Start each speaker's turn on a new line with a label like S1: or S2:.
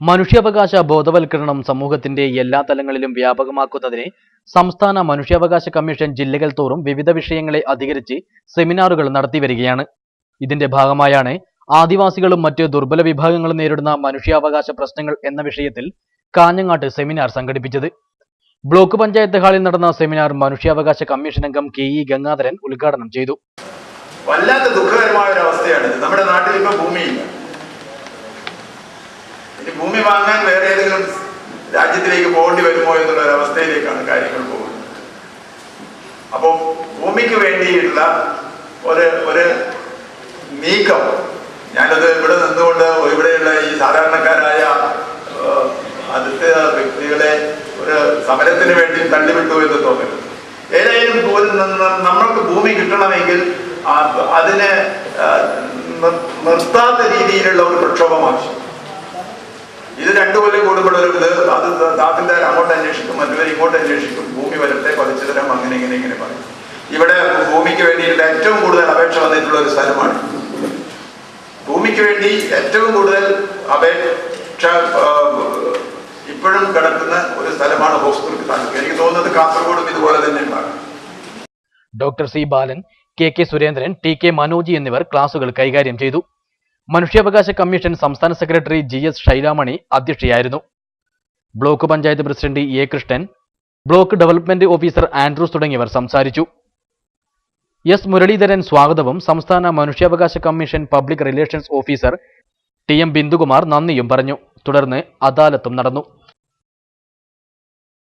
S1: മനുഷ്യാവകാശ ബോധവൽക്കരണം സമൂഹത്തിന്റെ എല്ലാ തലങ്ങളിലും വ്യാപകമാക്കുന്നതിന് സംസ്ഥാന മനുഷ്യാവകാശ കമ്മീഷൻ ജില്ലകൾ തോറും വിവിധ വിഷയങ്ങളെ അധികരിച്ച് സെമിനാറുകൾ നടത്തിവരികയാണ്. ഇതിന്റെ ഭാഗമായാണ് ആദിവാസികളും മറ്റ് ദുർബല വിഭാഗങ്ങളും നേരിടുന്ന മനുഷ്യാവകാശ പ്രശ്നങ്ങൾ എന്ന വിഷയത്തിൽ കാഞ്ഞങ്ങാട്ട് സെമിനാർ സംഘടിപ്പിച്ചത്. ബ്ലോക്ക് പഞ്ചായത്ത് ഹാളിൽ നടന്ന സെമിനാർ മനുഷ്യാവകാശ കമ്മീഷൻ അംഗം കെ ഇ ഗംഗാധരൻ ഉദ്ഘാടനം ചെയ്തു.
S2: വല്ലാത്ത ദുഃഖകരമായ ഒരു അവസ്ഥയാണ് നമ്മുടെ നാട്ടിൽ ഇപ്പൊ ഭൂമിയില്ല. ഇനി ഭൂമി വാങ്ങാൻ വേറെ ഏതെങ്കിലും രാജ്യത്തിലേക്ക് പോകേണ്ടി വരുമോ എന്നുള്ള ഒരു അവസ്ഥയിലേക്കാണ് കാര്യങ്ങൾ പോകുന്നത്. അപ്പോൾ ഭൂമിക്ക് വേണ്ടിയിട്ടുള്ള ഒരു ഒരു നീക്കം ഞാനത് ഇവിടെ നിന്നുകൊണ്ട് ഇവിടെയുള്ള ഈ സാധാരണക്കാരായ അതിർത്തി വ്യക്തികളെ ഒരു സമരത്തിന് വേണ്ടി തള്ളിവിട്ടു എന്ന് തോന്നുന്നു. ഏതായാലും നമ്മൾക്ക് ഭൂമി കിട്ടണമെങ്കിൽ അതിനെ നിർത്താത്ത രീതിയിലുള്ള ഒരു പ്രക്ഷോഭം ആവശ്യം ഇത് രണ്ടു കൊല്ലം ഇത് അത് താത്തിന്താർ അങ്ങോട്ട് അന്വേഷിക്കും മറ്റുള്ളവർ ഇങ്ങോട്ട് അന്വേഷിക്കും. ഭൂമി വരട്ടെ പതിച്ചു തരാം അങ്ങനെ ഇങ്ങനെ ഇങ്ങനെ പറയും. ഇവിടെ ഭൂമിക്ക് വേണ്ടിയിട്ട് ഏറ്റവും കൂടുതൽ അപേക്ഷ വന്നിട്ടുള്ള ഒരു സ്ഥലമാണ്. ഭൂമിക്ക് വേണ്ടി ഏറ്റവും കൂടുതൽ അപേക്ഷ ഇപ്പോഴും കിടക്കുന്ന ഒരു സ്ഥലമാണ് ഹോസ്പിറ്റൽ താലൂക്ക് എനിക്ക് തോന്നുന്നത് കാസർഗോഡും ഇതുപോലെ തന്നെ
S1: doctor C Balan K K Surendran T K മനോജി എന്നിവർ ക്ലാസുകൾ കൈകാര്യം ചെയ്തു. മനുഷ്യാവകാശ കമ്മീഷൻ സംസ്ഥാന secretary G S Shailamani അധ്യക്ഷയായിരുന്നു. Block panchayat president A Krishnan block development officer Andrews തുടങ്ങിയവർ സംസാരിച്ചു. എസ് മുരളീധരൻ സ്വാഗതവും സംസ്ഥാന മനുഷ്യാവകാശ commission public relations officer T M Bindukumar നന്ദിയും പറഞ്ഞു. തുടർന്ന് അദാലത്തും നടന്നു.